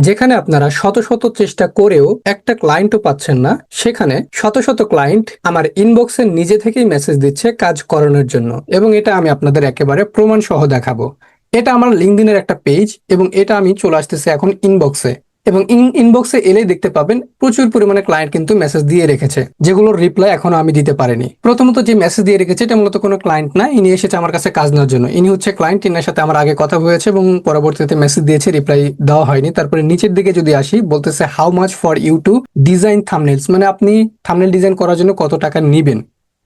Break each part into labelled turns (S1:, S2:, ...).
S1: যেখানে আপনারা শত শত চেষ্টা করেও একটা ক্লায়েন্টও পাচ্ছেন না, সেখানে শত শত ক্লায়েন্ট আমার ইনবক্সে নিজে থেকেই মেসেজ দিচ্ছে কাজ করানোর জন্য এবং এটা আমি আপনাদের একেবারে প্রমাণ সহ দেখাবো। এটা আমার লিঙ্কদিনের একটা পেজ এবং এটা আমি চলে আসতেছি এখন ইনবক্সে এবং ইন ইনবক্সে এলেই দেখতে পাবেন প্রচুর পরিমাণে ক্লায়েন্ট কিন্তু মেসেজ দিয়ে রেখেছে, যেগুলোর রিপ্লাই এখনও আমি দিতে পারিনি। প্রথমত যে মেসেজ দিয়ে রেখেছে, এটা মূলত কোনো ক্লায়েন্ট না, ইনি এসেছে আমার কাছে কাজ নেওয়ার জন্য। ইনি হচ্ছে ক্লায়েন্ট ইনার সাথে আমার আগে কথা হয়েছে এবং পরবর্তীতে মেসেজ দিয়েছে রিপ্লাই দেওয়া হয়নি। তারপরে নিচের দিকে যদি আসি, বলতেছে how much for you to design thumbnails মানে আপনি থামনেল ডিজাইন করার জন্য কত টাকা নিবেন?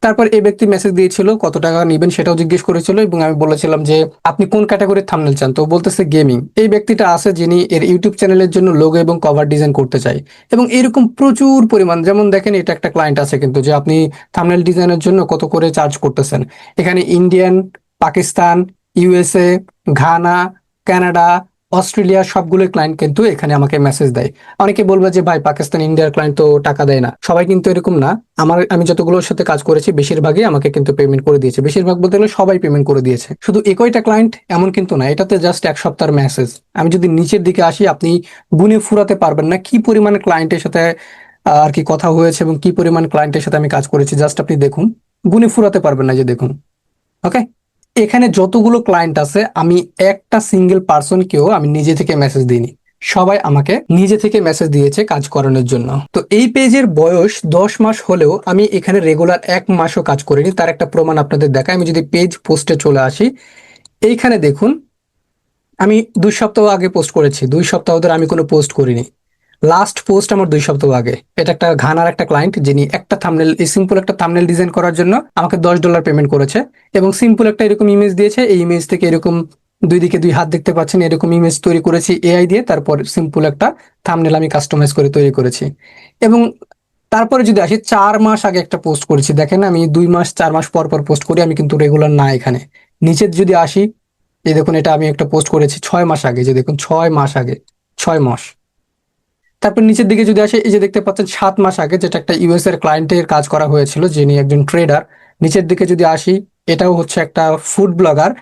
S1: তারপর এই ব্যক্তি মেসেজ দিয়েছিল, কত টাকা নিবেন সেটাও জিজ্ঞেস করেছিল এবং আমি বলেছিলাম যে, আপনি কোন ক্যাটাগরির থামনেল চান? তো বলতেছে গেমিং এই ব্যক্তিটা আছে যিনি এর ইউটিউব চ্যানেলের জন্য লোগো এবং কভার ডিজাইন করতে চাই এবং এরকম প্রচুর পরিমাণ, যেমন দেখেন এটা একটা ক্লায়েন্ট আছে কিন্তু যে আপনি থামনেল ডিজাইনের জন্য কত করে চার্জ করতেছেন। এখানে Indian Pakistan USA Ghana Canada Australia সবগুলো ক্লায়েন্ট কিন্তু এখানে আমাকে মেসেজ দেয়। অনেকে বলবে যে, ভাই, পাকিস্তান, ইন্ডিয়ার ক্লায়েন্ট তো টাকা দেয় না। সবাই কিন্তু এরকম না। আমার, আমি যতগুলোর সাথে কাজ করেছি, বেশিরভাগই আমাকে কিন্তু পেমেন্ট করে দিয়েছে। বেশিরভাগ বলতে গেলে সবাই পেমেন্ট করে দিয়েছে। শুধু একইটা ক্লায়েন্ট এমন কিন্তু না, এটাতে জাস্ট এক সপ্তাহের মেসেজ আমি যদি নিচের দিকে আসি, আপনি গুনে ফুরাতে পারবেন না কি পরিমাণে ক্লায়েন্টের সাথে আর কি কথা হয়েছে এবং কি পরিমাণ ক্লায়েন্টের সাথে আমি কাজ করেছি। জাস্ট আপনি দেখুন। গুনে ফুরাতে পারবেন না যে দেখুন। ওকে এখানে যতগুলো ক্লায়েন্ট আছে, আমি একটা সিঙ্গেল পার্সনকেও আমি নিজে থেকে মেসেজ দিইনি। সবাই আমাকে নিজে থেকে মেসেজ দিয়েছে কাজ করানোর জন্য। তো এই পেজের বয়স দশ মাস হলেও আমি এখানে রেগুলার এক মাসও কাজ করিনি। তার একটা প্রমাণ আপনাদের দেখায় আমি যদি পেজ পোস্টে চলে আসি, এইখানে দেখুন, আমি দুই সপ্তাহ আগে পোস্ট করেছি। দুই সপ্তাহ ধরে আমি কোনো পোস্ট করিনি। লাস্ট পোস্ট আমার দুই সপ্তাহ আগে। এটা একটা ঘানার একটা ক্লায়েন্ট যিনি একটা থামনেল সিম্পল একটা থামনেল ডিজাইন করার জন্য আমাকে দশ ডলার পেমেন্ট করেছে এবং সিম্পল একটা এরকম ইমেজ দিয়েছে। এই ইমেজ থেকে এরকম দুই দিকে দুই হাত দেখতে পাচ্ছেন, এরকম ইমেজ তৈরি করেছি এআই দিয়ে। তারপর সিম্পল একটা থামনেল আমি কাস্টমাইজ করে তৈরি করেছি। এবং তারপরে যদি আসি, চার মাস আগে একটা পোস্ট করেছি। দেখেন আমি দুই মাস, চার মাস পর পর পোস্ট করি, আমি কিন্তু রেগুলার না এখানে। নিচে যদি আসি, এই দেখুন এটা আমি একটা পোস্ট করেছি ছয় মাস আগে, যে দেখুন ছয় মাস আগে, ছয় মাস। তারপর নিচের দিকে যদি আসে, এই যে দেখতে পাচ্ছেন, সাত মাস আগে যেটা একটা ইউএস এর ক্লায়েন্টের কাজ করা হয়েছিল, যিনি একজন ট্রেডার নিচের দিকে যদি আসি, এটাও হচ্ছে একটা ফুড ব্লগার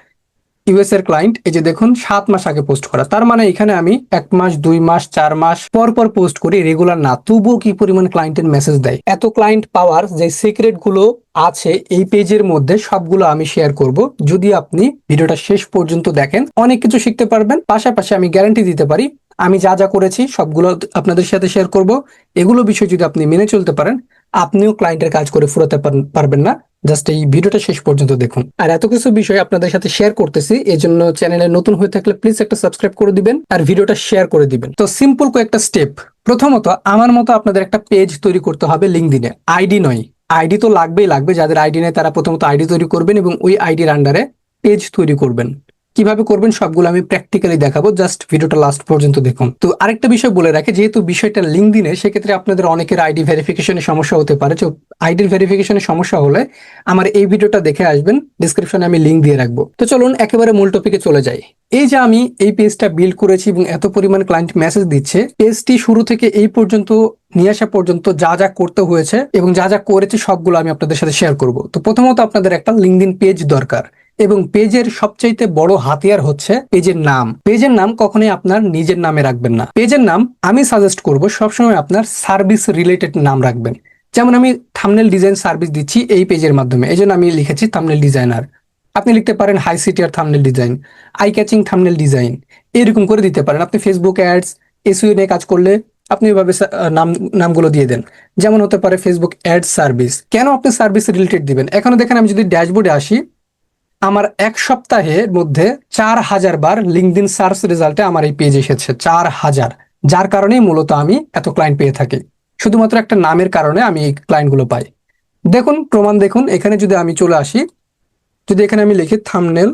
S1: ইউএস এর ক্লায়েন্ট এই যে দেখুন, সাত মাস আগে পোস্ট করা। তার মানে এখানে আমি এক মাস, দুই মাস, চার মাস পর পর পোস্ট করি রেগুলার না, তবুও কি পরিমাণ ক্লায়েন্টের মেসেজ দেয়? এত ক্লায়েন্ট পাওয়ার যে সিক্রেটগুলো আছে, এই পেজের মধ্যে সবগুলো আমি শেয়ার করব। যদি আপনি ভিডিওটা শেষ পর্যন্ত দেখেন, অনেক কিছু শিখতে পারবেন, পাশাপাশি আমি গ্যারান্টি দিতে পারি আমি যা যা করেছি সবগুলো আপনাদের সাথে শেয়ার করব। এগুলো বিষয় যদি আপনি মেনে চলতে পারেন, আপনিও ক্লায়েন্টের কাজ করে ফুরাতে পারবেন না। জাস্ট এই ভিডিওটা শেষ পর্যন্ত দেখুন। আর এত কিছু বিষয় আপনাদের সাথে শেয়ার করতেছি এই জন্য চ্যানেলে নতুন হয়ে থাকলে প্লিজ একটা সাবস্ক্রাইব করে দিবেন আর ভিডিওটা শেয়ার করে দিবেন। তো সিম্পল কয়েকটা স্টেপ প্রথমত, আমার মতো আপনাদের একটা পেজ তৈরি করতে হবে লিঙ্কদিনে আইডি নয়। আইডি তো লাগবেই লাগবে। যাদের আইডি নেই, তারা প্রথমত আইডি তৈরি করবেন এবং ওই আইডির আন্ডারে পেজ তৈরি করবেন। কীভাবে করবেন সবগুলো আমি প্র্যাকটিক্যালি দেখাবো জাস্ট ভিডিওটা লাস্ট পর্যন্ত দেখুন। তো আরেকটা বিষয় বলে রাখে, যেহেতু বিষয়টা লিঙ্ক দিনে সেক্ষেত্রে আপনাদের অনেকের আইডি ভেরিফিকেশনের সমস্যা হতে পারে। তো আইডির ভেরিফিকেশনের সমস্যা হলে আমার এই ভিডিওটা দেখে আসবেন ডিসক্রিপশনে আমি লিঙ্ক দিয়ে রাখব। তো চলুন একেবারে মূল টপিকে চলে যাই। এই যে আমি এই পেজটা বিল্ড করেছি এবং এত পরিমাণ ক্লায়েন্ট মেসেজ দিচ্ছে পেজটি শুরু থেকে এই পর্যন্ত, নিয়ে আসা পর্যন্ত যা যা করতে হয়েছে এবং যা যা করেছে সবগুলো আমি আপনাদের সাথে শেয়ার করব। তো প্রথমত আপনাদের একটা লিঙ্কদিন পেজ দরকার। এবং পেজের সবচাইতে বড় হাতিয়ার হচ্ছে পেজের নাম। পেজের নাম কখনোই আপনার নিজের নামে রাখবেন না। পেজের নাম আমি সাজেস্ট করব সবসময় আপনার সার্ভিস রিলেটেড নাম রাখবেন। যেমন আমি থামনেল ডিজাইন সার্ভিস দিচ্ছি এই পেজের মাধ্যমে। এই জন্য আমি লিখেছি থামনেল ডিজাইনার আপনি লিখতে পারেন high CTR thumbnail design eye catching thumbnail design এরকম করে দিতে পারেন। আপনি ফেসবুক অ্যাডস এসইও নিয়ে কাজ করলে আপনি এভাবে নাম নামগুলো দিয়ে দেন। যেমন হতে পারে ফেসবুক অ্যাড সার্ভিস কেন আপনি সার্ভিস রিলেটেড দিবেন? এখানে দেখেন আমি যদি ড্যাশবোর্ডে আসি আমার এক সপ্তাহের মধ্যে চার হাজার বার লিঙ্কদিন সার্চ রেজাল্টে আমার এই পেজ এসেছে, চার হাজার। যার কারণেই মূলত আমি এত ক্লায়েন্ট পেয়ে থাকি। শুধুমাত্র একটা নামের কারণে আমি এই ক্লায়েন্টগুলো পাই। দেখুন, প্রমাণ দেখুন। এখানে যদি আমি চলে আসি, যদি এখানে আমি লিখি থামনেল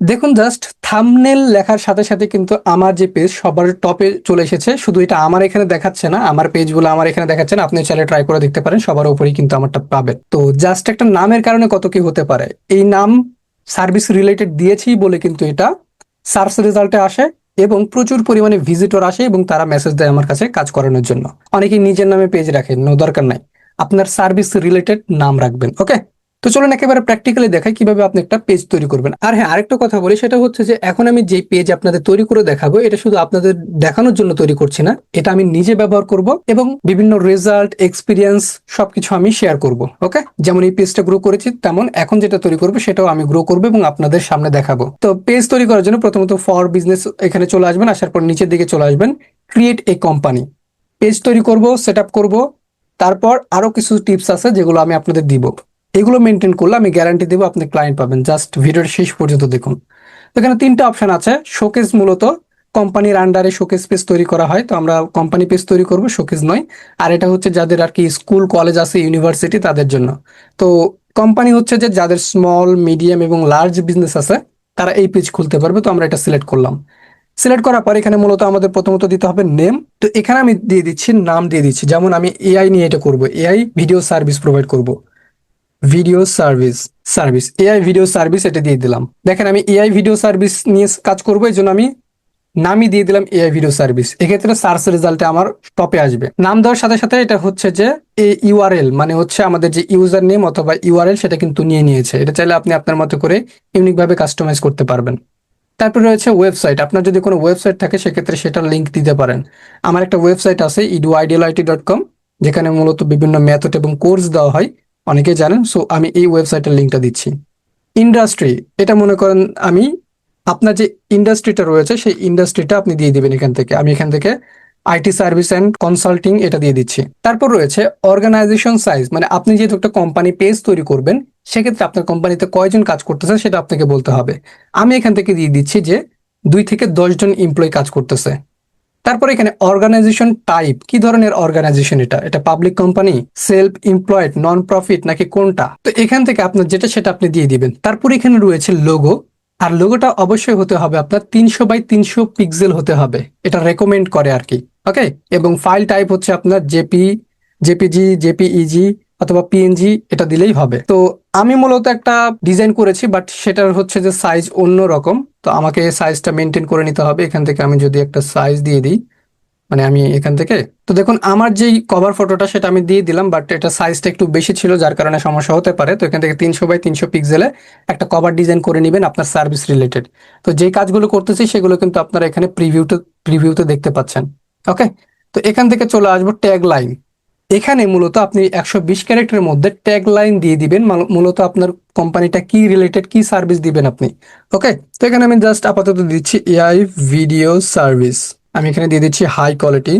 S1: দেখুন জাস্ট থামনেল লেখার সাথে সাথে কিন্তু আমার যে পেজ সবার টপে চলে এসেছে। শুধু এটা আমার এখানে দেখাচ্ছে না, আমার পেজগুলো আমার এখানে দেখাচ্ছে না। আপনি চাইলে ট্রাই করে দেখতে পারেন, সবার উপরেই কিন্তু আমারটা পাবেন। তো জাস্ট একটা নামের কারণে কত কি হতে পারে। এই নাম সার্ভিস রিলেটেড দিয়েছি বলে কিন্তু এটা। সার্চ রেজাল্টে আসে এবং প্রচুর পরিমাণে ভিজিটর আসে এবং তারা মেসেজ দেয় আমার কাছে কাজ করানোর জন্য। অনেকেই নিজের নামে পেজ রাখেন নো দরকার নাই। আপনার সার্ভিস রিলেটেড নাম রাখবেন ওকে তো চলুন একেবারে প্র্যাকটিক্যালি দেখাই কীভাবে আপনি একটা পেজ তৈরি করবেন। আর হ্যাঁ আরেকটা কথা বলি, সেটা হচ্ছে যে এখন আমি যে পেজ আপনাদের তৈরি করে দেখাবো, এটা শুধু আপনাদের দেখানোর জন্য তৈরি করছি না, এটা আমি নিজে ব্যবহার করব এবং বিভিন্ন রেজাল্ট এক্সপিরিয়েন্স সবকিছু আমি শেয়ার করব ওকে যেমন এই পেজটা গ্রো করেছি, তেমন এখন যেটা তৈরি করব, সেটাও আমি গ্রো করব এবং আপনাদের সামনে দেখাবো। তো পেজ তৈরি করার জন্য প্রথমত ফর বিজনেস এখানে চলে আসবেন, আসার পর নিচের দিকে চলে আসবেন ক্রিয়েট এ কোম্পানি পেজ তৈরি করব সেট আপ করব, তারপর আরও কিছু টিপস আছে যেগুলো আমি আপনাদের দিব। এগুলো মেনটেন করলে আমি গ্যারান্টি দেবো আপনি ক্লায়েন্ট পাবেন। জাস্ট ভিডিওর শেষ পর্যন্ত দেখুন। তো এখানে তিনটা অপশন আছে। শোকেস মূলত কোম্পানির আন্ডারে শোকেস পেজ তৈরি করা হয়। তো আমরা কোম্পানি পেজ তৈরি করব শোকেস নয়। আর এটা হচ্ছে যাদের আর কি স্কুল কলেজ আছে ইউনিভার্সিটি তাদের জন্য। তো কোম্পানি হচ্ছে যে যাদের স্মল মিডিয়াম এবং লার্জ বিজনেস আছে, তারা এই পেজ খুলতে পারবে। তো আমরা এটা সিলেক্ট করলাম। সিলেক্ট করার পর এখানে মূলত আমাদের প্রথমত দিতে হবে নেম তো এখানে আমি দিয়ে দিচ্ছি, নাম দিয়ে দিচ্ছি। যেমন আমি এআই নিয়ে এটা করব। এআই ভিডিও সার্ভিস প্রোভাইড করব। Video service service AI video service এটা দিয়ে দিলাম। দেখেন আমি এআই ভিডিও সার্ভিস নিয়ে কাজ করব, এই জন্য আমি নামই দিয়ে দিলাম এআই ভিডিও সার্ভিস এক্ষেত্রে সার্চ রেজাল্টে আমার টপে আসবে। নাম দেওয়ার সাথে সাথে এটা হচ্ছে যে এ ইউআরএল মানে হচ্ছে আমাদের যে ইউজার নেম অথবা ইউআরএল সেটা কিন্তু নিয়ে নিয়েছে। এটা চাইলে আপনি আপনার মতো করে ইউনিক ভাবে কাস্টমাইজ করতে পারবেন। তারপর রয়েছে ওয়েবসাইট আপনার যদি কোনো ওয়েবসাইট থাকে, সেক্ষেত্রে সেটার লিঙ্ক দিতে পারেন। আমার একটা ওয়েবসাইট আছে ইডু আইডিয়ালাইটি ডট কম যেখানে মূলত বিভিন্ন মেথড এবং কোর্স দেওয়া হয়। অনেকে জানেন সো আমি এই ওয়েবসাইটের লিঙ্কটা দিচ্ছি। ইন্ডাস্ট্রি এটা মনে করেন আমি, আপনার যে ইন্ডাস্ট্রিটা রয়েছে, সেই ইন্ডাস্ট্রিটা আপনি দিয়ে দিবেন এখান থেকে। আমি এখান থেকে আইটি সার্ভিস অ্যান্ড কনসাল্টিং এটা দিয়ে দিচ্ছি। তারপর রয়েছে অর্গানাইজেশন সাইজ মানে আপনি যেহেতু একটা কোম্পানি পেজ তৈরি করবেন, সেক্ষেত্রে আপনার কোম্পানিতে কয়জন কাজ করতেছে সেটা আপনাকে বলতে হবে। আমি এখান থেকে দিয়ে দিচ্ছি যে দুই থেকে দশ জন এমপ্লয়ি কাজ করতেছে। তারপর এখানে অর্গানাইজেশন টাইপ কি ধরনের অর্গানাইজেশন এটা? এটা public company self employed non profit নাকি কোনটা? তো এখান থেকে আপনার যেটা সেটা আপনি দিয়ে দিবেন। তারপর এখানে রয়েছে লোগো আর লোগোটা অবশ্যই হতে হবে আপনার তিনশো বাই তিনশো পিক্সেল হতে হবে। এটা রেকমেন্ড করে আর কি ওকে এবং ফাইল টাইপ হচ্ছে আপনার জেপি জেপিজি জেপিইজি অথবা পিএনজি এটা দিলেই হবে। তো আমি মূলত একটা ডিজাইন করেছি বাট সেটার হচ্ছে যে সাইজ অন্য রকম। তো আমাকে সাইজটা মেনটেন করে নিতে হবে। এখান থেকে আমি যদি একটা সাইজ দিয়ে দিই মানে আমি এখান থেকে। তো দেখুন, আমার যেই কভার ফটোটা সেটা আমি দিয়ে দিলাম বাট এটা সাইজটা একটু বেশি ছিল, যার কারণে সমস্যা হতে পারে। তো এখান থেকে তিনশো বাই তিনশো পিক্সেলে একটা কভার ডিজাইন করে নেবেন আপনার সার্ভিস রিলেটেড তো যে কাজগুলো করতেছি, সেগুলো কিন্তু আপনারা এখানে প্রিভিউতে প্রিভিউতে দেখতে পাচ্ছেন। ওকে তো এখান থেকে চলে আসব ট্যাগ লাইন এখানে মূলত আপনি একশো বিশ ক্যারেক্টারের মধ্যে ট্যাগ লাইন দিয়ে দিবেন মূলত আপনার কোম্পানিটা কি রিলেটেড কি সার্ভিস দিবেন আপনি। ওকে তো এখানে আমি জাস্ট আপাতত দিচ্ছি এআই ভিডিও সার্ভিস আমি এখানে দিয়ে দিচ্ছি হাই কোয়ালিটি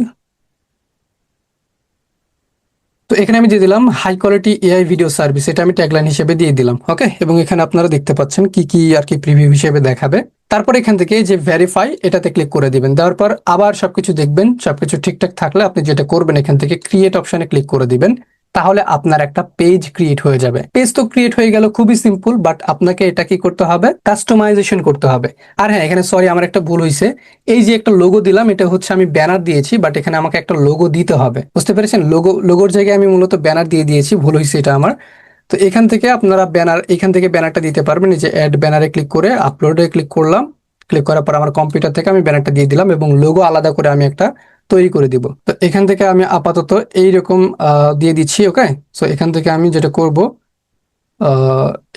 S1: তো এখানে আমি দিয়ে দিলাম high quality AI video service এটা আমি ট্যাগলাইন হিসেবে দিয়ে দিলাম ওকে এবং এখানে আপনারা দেখতে পাচ্ছেন কি কি আর কি প্রিভিউ হিসেবে দেখাবে। তারপর এখান থেকে যে ভেরিফাই এটাতে ক্লিক করে দিবেন। দেওয়ার পর আবার সবকিছু দেখবেন, সবকিছু ঠিকঠাক থাকলে আপনি যেটা করবেন এখান থেকে ক্রিয়েট অপশনে ক্লিক করে দিবেন। তাহলে আপনার একটা পেজ ক্রিয়েট হয়ে যাবে। পেজ তো ক্রিয়েট হয়ে গেল খুবই সিম্পল বাট আপনাকে এটা কি করতে হবে? কাস্টমাইজেশন করতে হবে। আর হ্যাঁ এখানে সরি আমার একটা ভুল হয়েছে এই যে একটা লোগো দিলাম, এটা হচ্ছে আমি ব্যানার দিয়েছি বাট এখানে আমাকে একটা লোগো দিতে হবে। বুঝতে পেরেছেন? লোগো লোগোর জায়গায় আমি মূলত ব্যানার দিয়ে দিয়েছি, ভুল হয়েছে এটা আমার। তো এখান থেকে আপনারা ব্যানার এখান থেকে ব্যানারটা দিতে পারবেন, এই যে অ্যাড ব্যানারে ক্লিক করে আপলোডে ক্লিক করলাম। ক্লিক করার পর আমার কম্পিউটার থেকে আমি ব্যানারটা দিয়ে দিলাম এবং লোগো আলাদা করে আমি একটা তৈরি করে দিব। তো এখান থেকে আমি আপাতত এইরকম দিয়ে দিচ্ছি, ওকে? সো এখান থেকে আমি যেটা করব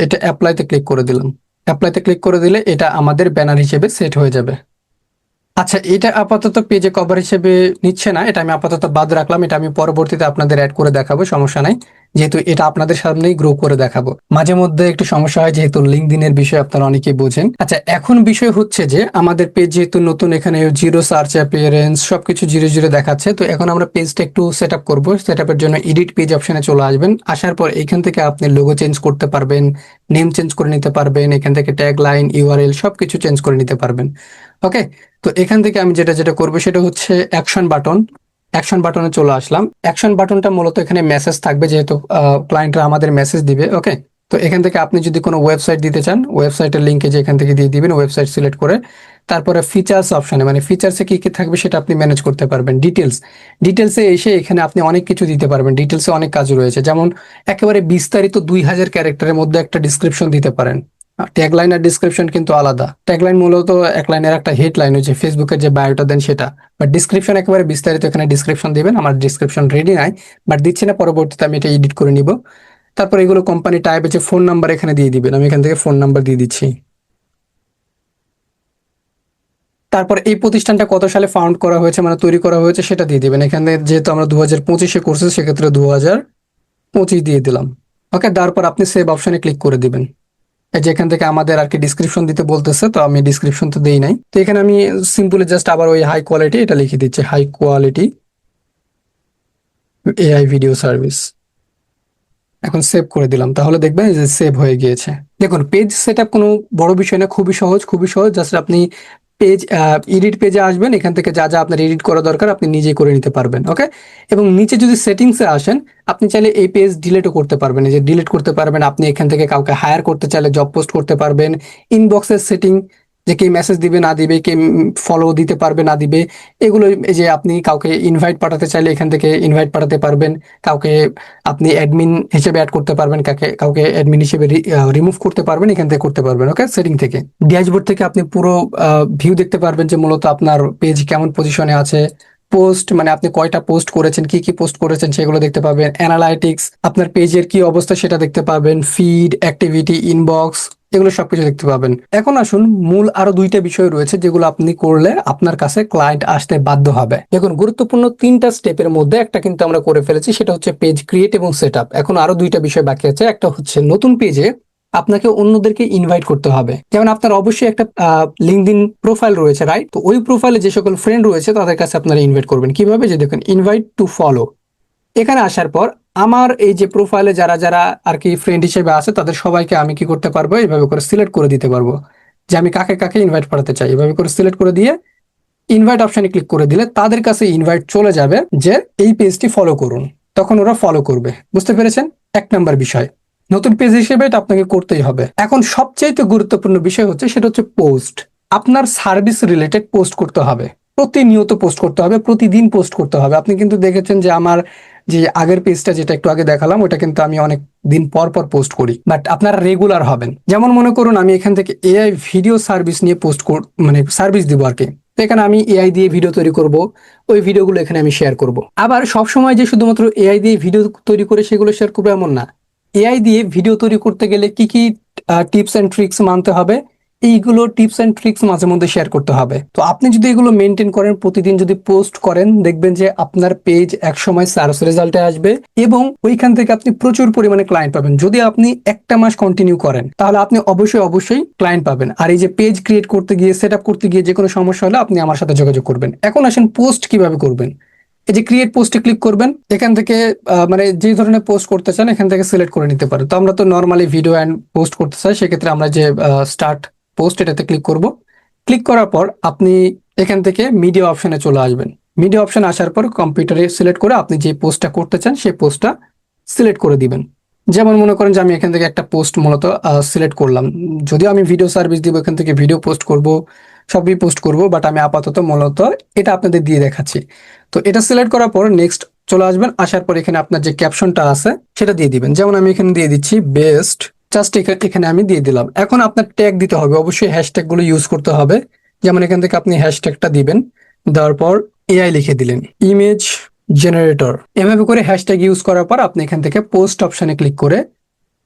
S1: এটা অ্যাপ্লাইতে ক্লিক করে দিলাম। অ্যাপ্লাইতে ক্লিক করে দিলে এটা আমাদের ব্যানার হিসেবে সেট হয়ে যাবে। আচ্ছা এটা আপাতত পেজে কভার হিসেবে নিচ্ছে না, এটা আমি আপাতত বাদ রাখলাম, এটা আমি পরবর্তীতে আপনাদের অ্যাড করে দেখাবো, সমস্যা নাই। যেহেতু এটা আপনাদের সামনেই গ্রো করে দেখাবো। মাঝে মধ্যে একটু সমস্যা হয়, যেহেতু লিঙ্কডিনের বিষয় আপনারা অনেকেই বোঝেন। আচ্ছা এখন বিষয় হচ্ছে যে, আমাদের পেজ যেহেতু নতুন, এখানে জিরো সার্চ অ্যাপিয়ারেন্স সবকিছু জিরো জিরো দেখাচ্ছে, তো এখন আমরা পেজটা একটু সেট আপ করব সেট আপের জন্য এডিট পেজ অপশনে চলে আসবেন। আসার পর এখান থেকে আপনি লোগো চেঞ্জ করতে পারবেন নেম চেঞ্জ করে নিতে পারবেন, এখান থেকে ট্যাগ লাইন ইউআরএল সবকিছু চেঞ্জ করে নিতে পারবেন। ওকে তো এখান থেকে আমি যেটা যেটা করব সেটা হচ্ছে অ্যাকশন বাটন অ্যাকশন বাটনে চলে আসলাম। অ্যাকশন বাটনটা মূলত এখানে মেসেজ থাকবে যেহেতু ক্লায়েন্টরা আমাদের মেসেজ দিবে। ওকে তো এখান থেকে আপনি যদি কোনো ওয়েবসাইট দিতে চান ওয়েবসাইটের লিঙ্কে যে এখান থেকে দিয়ে দিবেন ওয়েবসাইট সিলেক্ট করে। তারপরে ফিচার্স অপশনে মানে ফিচার্সে কি কি থাকবে সেটা আপনি ম্যানেজ করতে পারবেন। ডিটেলস ডিটেলসে এসে এখানে আপনি অনেক কিছু দিতে পারবেন। ডিটেলসে অনেক কাজ রয়েছে। যেমন একেবারে বিস্তারিত দুই হাজার ক্যারেক্টারের মধ্যে একটা ডিসক্রিপশন দিতে পারেন। ট্যাগলাইন আর ডিসক্রিপশন কিন্তু আলাদা। ট্যাগলাইন মূলত এক লাইনের একটা হেডলাইন হচ্ছে ফেসবুকের যে বায়োটা দেন সেটা। বাট ডিসক্রিপশন একেবারে বিস্তারিত এখানে ডিসক্রিপশন দিবেন, আমার ডিসক্রিপশন রেডি নাই। বাট দিচ্ছি না, পরবর্তীতে আমি এটা এডিট করে নিব। তারপর এগুলো কোম্পানি টাইপ আছে ফোন নাম্বার এখানে দিয়ে দিবেন। আমি এখান থেকে ফোন নাম্বার দিয়ে দিচ্ছি। তারপর এই প্রতিষ্ঠানটা কত সালে ফাউন্ড করা হয়েছে মানে তৈরি করা হয়েছে সেটা দিয়ে দিবেন। এখানে যেহেতু আমরা দু হাজার পঁচিশে করছি সেক্ষেত্রে দু হাজার পঁচিশ দিয়ে দিলাম। ওকে তারপর আপনি সেভ অপশনে ক্লিক করে দিবেন। এই যে এখান থেকে আমাদের আর কি ডিসক্রিপশন দিতে বলতেছে, তো আমি ডিসক্রিপশন তো দেই নাই। তো এখানে আমি সিম্পলি জাস্ট আবার ওই হাই কোয়ালিটি এটা লিখে দিচ্ছি high quality AI video service এখন সেভ করে দিলাম, তাহলে দেখবেন যে সেভ হয়ে গিয়েছে। দেখুন পেজ সেট আপ কোনো বড় বিষয় না, খুবই সহজ খুবই সহজ জাস্ট আপনি পেজ এডিট পেজে আসবেন, এখান থেকে যা যা আপনার এডিট করা দরকার আপনি নিজেই করে নিতে পারবেন ওকে এবং নিচে যদি সেটিংসে আসেন, আপনি চাইলে এই পেজ ডিলেটও করতে পারবেন যে ডিলিট করতে পারবেন, আপনি এখান থেকে কাউকে হায়ার করতে চাইলে জব পোস্ট করতে পারবেন ইনবক্সের সেটিং যে কে মেসেজ দিবে, না দিবে কে ফলো দিতে পারবে, না দিবে, এগুলো এই যে আপনি কাউকে ইনভাইট পাঠাতে চাইলে এখান থেকে ইনভাইট পাঠাতে পারবেন। কাউকে আপনি অ্যাডমিন হিসেবে অ্যাড করতে পারবেন, কাকে, কাউকে অ্যাডমিন হিসেবে রিমুভ করতে পারবেন, এখান থেকে করতে পারবেন ওকে সেটিং থেকে। ড্যাশবোর্ড থেকে আপনি পুরো ভিউ দেখতে পারবেন যে মূলত আপনার পেজ কেমন পজিশনে আছে। পোস্ট মানে আপনি কয়টা পোস্ট করেছেন, কি কি পোস্ট করেছেন সেগুলো দেখতে পাবেন। অ্যানালাইটিক্স আপনার পেজের কি অবস্থা সেটা দেখতে পাবেন। ফিড অ্যাক্টিভিটি ইনবক্স এগুলো সবকিছু দেখতে পাবেন। এখন আসুন, মূল আরও দুইটা বিষয় রয়েছে যেগুলো আপনি করলে আপনার কাছে ক্লায়েন্ট আসতে বাধ্য হবে। দেখুন, গুরুত্বপূর্ণ তিনটা স্টেপের মধ্যে একটা কিন্তু আমরা করে ফেলেছি, সেটা হচ্ছে পেজ ক্রিয়েট এবং সেট এখন আরও দুইটা বিষয় বাকি আছে, একটা হচ্ছে নতুন পেজে আপনাকে অন্যদেরকে ইনভাইট করতে হবে। যেমন আপনার অবশ্যই একটা লিঙ্কদিন প্রোফাইল রয়েছে রাইট তো ওই প্রোফাইলে যে সকল ফ্রেন্ড রয়েছে, তাদের কাছে আপনারা ইনভাইট করবেন। কীভাবে? যে দেখুন ইনভাইট টু ফলো এখানে আসার পর আমার এই যে প্রোফাইলে যারা যারা আর কি ফ্রেন্ড হিসেবে আছে, তাদের সবাইকে আমি কি করতে পারব? এইভাবে করে সিলেক্ট করে দিতে পারব। যে আমি কাকে কাকে ইনভাইট পাঠাতে চাই? এভাবে করে সিলেক্ট করে দিয়ে ইনভাইট অপশানে ক্লিক করে দিলে তাদের কাছে ইনভাইট চলে যাবে যে এই পেজটি ফলো করুন। তখন ওরা ফলো করবে। বুঝতে পেরেছেন? এক নম্বর বিষয়। নতুন পেজ হিসেবে এটা আপনাকে করতেই হবে। এখন সবচেয়ে গুরুত্বপূর্ণ বিষয় হচ্ছে, সেটা হচ্ছে পোস্ট আপনার সার্ভিস রিলেটেড পোস্ট করতে হবে। প্রতিনিয়ত পোস্ট করতে হবে, প্রতিদিন পোস্ট করতে হবে। আপনি কিন্তু দেখেছেন যে আমার যে আগের পেজটা যেটা একটু আগে দেখালাম ওটা কিন্তু আমি অনেক দিন পর পর পোস্ট করি। বাট আপনারা রেগুলার হবেন। যেমন মনে করুন, আমি এখান থেকে এআই ভিডিও সার্ভিস নিয়ে পোস্ট মানে সার্ভিস দিব আর কি। এখানে আমি এআই দিয়ে ভিডিও তৈরি করব, ওই ভিডিওগুলো এখানে আমি শেয়ার করব। আবার সব সময় যে শুধুমাত্র এআই দিয়ে ভিডিও তৈরি করে সেগুলো শেয়ার করব এমন না। এআই দিয়ে ভিডিও তৈরি করতে গেলে কি কি টিপস অ্যান্ড ট্রিক্স মানতে হবে? এইগুলো টিপস অ্যান্ড ট্রিক্স মাঝে মধ্যে শেয়ার করতে হবে। তো আপনি যদি এগুলো মেনটেন করেন, প্রতিদিন যদি পোস্ট করেন, দেখবেন যে আপনার পেজ এক সময় সার্চ রেজাল্টে আসবে এবং ওইখান থেকে আপনি প্রচুর পরিমাণে ক্লায়েন্ট পাবেন। যদি আপনি একটা মাস কন্টিনিউ করেন, তাহলে আপনি অবশ্যই অবশ্যই ক্লায়েন্ট পাবেন। আর এই যে পেজ ক্রিয়েট করতে গিয়ে সেট করতে গিয়ে যে কোনো সমস্যা হলে আপনি আমার সাথে যোগাযোগ করবেন। এখন আসেন পোস্ট কীভাবে করবেন? এই যে ক্রিয়েট পোস্টে ক্লিক করবেন, এখান থেকে মানে যে ধরনের পোস্ট করতে চান, এখান থেকে সিলেক্ট করে নিতে পারেন। তো আমরা তো নর্মালি ভিডিও অ্যান্ড পোস্ট করতে চাই, সেক্ষেত্রে আমরা যে স্টার্ট পোস্ট এটাতে ক্লিক করব। ক্লিক করার পর আপনি এখান থেকে মিডিয়া অপশনে চলে আসবেন। মিডিয়া অপশন আসার পর কম্পিউটারে সিলেক্ট করে আপনি যে পোস্টটা করতে চান, সেই পোস্টটা সিলেক্ট করে দিবেন। যেমন মনে করেন যে আমি এখান থেকে একটা পোস্ট মূলত সিলেক্ট করলাম। যদিও আমি ভিডিও সার্ভিস দিব, এখান থেকে ভিডিও পোস্ট করব, সবই পোস্ট করব বাট আমি আপাতত মূলত এটা আপনাদের দিয়ে দেখাচ্ছি। তো এটা সিলেক্ট করার পর নেক্সট চলে আসবেন। আসার পর এখানে আপনার যে ক্যাপশনটা আছে, সেটা দিয়ে দিবেন। যেমন আমি এখানে দিয়ে দিচ্ছি বেস্ট জাস্ট এখানে আমি দিয়ে দিলাম। এখন আপনার ট্যাগ দিতে হবে। অবশ্যই হ্যাশট্যাগগুলো ইউজ করতে হবে। যেমন এখান থেকে আপনি হ্যাশট্যাগটা দিবেন। দেওয়ার পর এআই লিখে দিলেন। ইমেজ জেনারেটর এভাবে করে হ্যাশট্যাগ ইউজ করার পর আপনি এখান থেকে পোস্ট অপশনে ক্লিক করে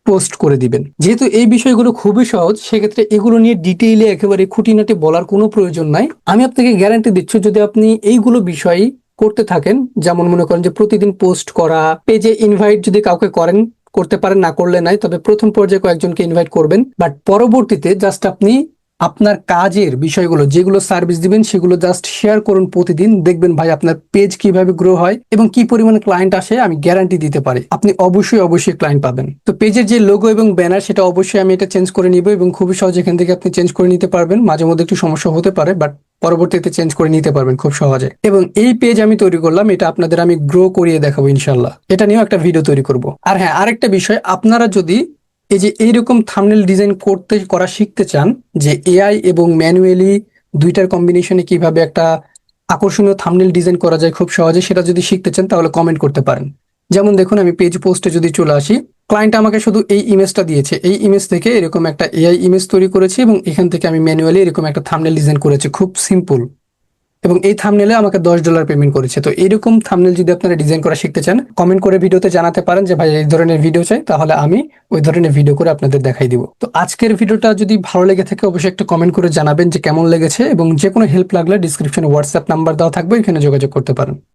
S1: পোস্ট করে দিবেন। যেহেতু এই বিষয়গুলো খুবই সহজ, সেক্ষেত্রে এগুলো নিয়ে ডিটেইলে একেবারে খুঁটিনাটি বলার কোনো প্রয়োজন নাই। আমি আপনাকে গ্যারান্টি দিচ্ছি, যদি আপনি এইগুলো বিষয় করতে থাকেন, যেমন মনে করেন যে প্রতিদিন পোস্ট করা পেজে ইনভাইট যদি কাউকে করেন করতে পারেন, না করলে নাই, তবে প্রথম পর্যায়ে কয়েকজনকে ইনভাইট করবেন। বাট পরবর্তীতে জাস্ট আপনি আপনার কাজের বিষয়গুলো, যেগুলো সার্ভিস দিবেন, সেগুলো জাস্ট শেয়ার করুন প্রতিদিন। দেখবেন ভাই আপনার পেজ কীভাবে গ্রো হয় এবং কি পরিমাণে ক্লায়েন্ট আসে, আমি গ্যারান্টি দিতে পারি। আপনি অবশ্যই অবশ্যই ক্লায়েন্ট পাবেন। তো পেজের যে লোগো এবং ব্যানার সেটা অবশ্যই আমি এটা চেঞ্জ করে নিব এবং খুবই সহজ এখান থেকে আপনি চেঞ্জ করে নিতে পারবেন। মাঝে মধ্যে একটু সমস্যা হতে পারে বাট পরবর্তীতে চেঞ্জ করে নিতে পারবেন খুব সহজে। এবং এই পেজ আমি তৈরি করলাম, এটা আপনাদের আমি গ্রো করিয়ে দেখাবো ইনশাল্লাহ এটা নিয়েও একটা ভিডিও তৈরি করব। আর হ্যাঁ আরেকটা বিষয়, আপনারা যদি এই যে এইরকম থামনেল ডিজাইন করতে, করা শিখতে চান যে এআই এবং ম্যানুয়ালি দুইটার কম্বিনেশনে কীভাবে একটা আকর্ষণীয় থামনেল ডিজাইন করা যায় খুব সহজে সেটা যদি শিখতে চান তাহলে কমেন্ট করতে পারেন। যেমন দেখুন, আমি পেজ পোস্টে যদি চলে আসি, ক্লায়েন্ট আমাকে শুধু এই ইমেজটা দিয়েছে। এই ইমেজ থেকে এরকম একটা এআই ইমেজ তৈরি করেছি এবং এখান থেকে আমি ম্যানুয়ালি এরকম একটা থামনেল ডিজাইন করেছি। খুব সিম্পল। এবং এই থামনেলে আমাকে দশ ডলার পেমেন্ট করেছে। তো এরকম থামনেল যদি আপনারা ডিজাইন করা শিখতে চান কমেন্ট করে ভিডিওতে জানাতে পারেন যে, ভাই, এই ধরনের ভিডিও চাই, তাহলে আমি ওই ধরনের ভিডিও করে আপনাদের দেখাই দিব। তো আজকের ভিডিওটা যদি ভালো লেগে থাকে, অবশ্যই একটা কমেন্ট করে জানাবেন যে, কেমন লেগেছে এবং যে কোনো হেল্প লাগলে ডিসক্রিপশনে হোয়াটসঅ্যাপ নাম্বার দেওয়া থাকবে, এখানে যোগাযোগ করতে পারেন।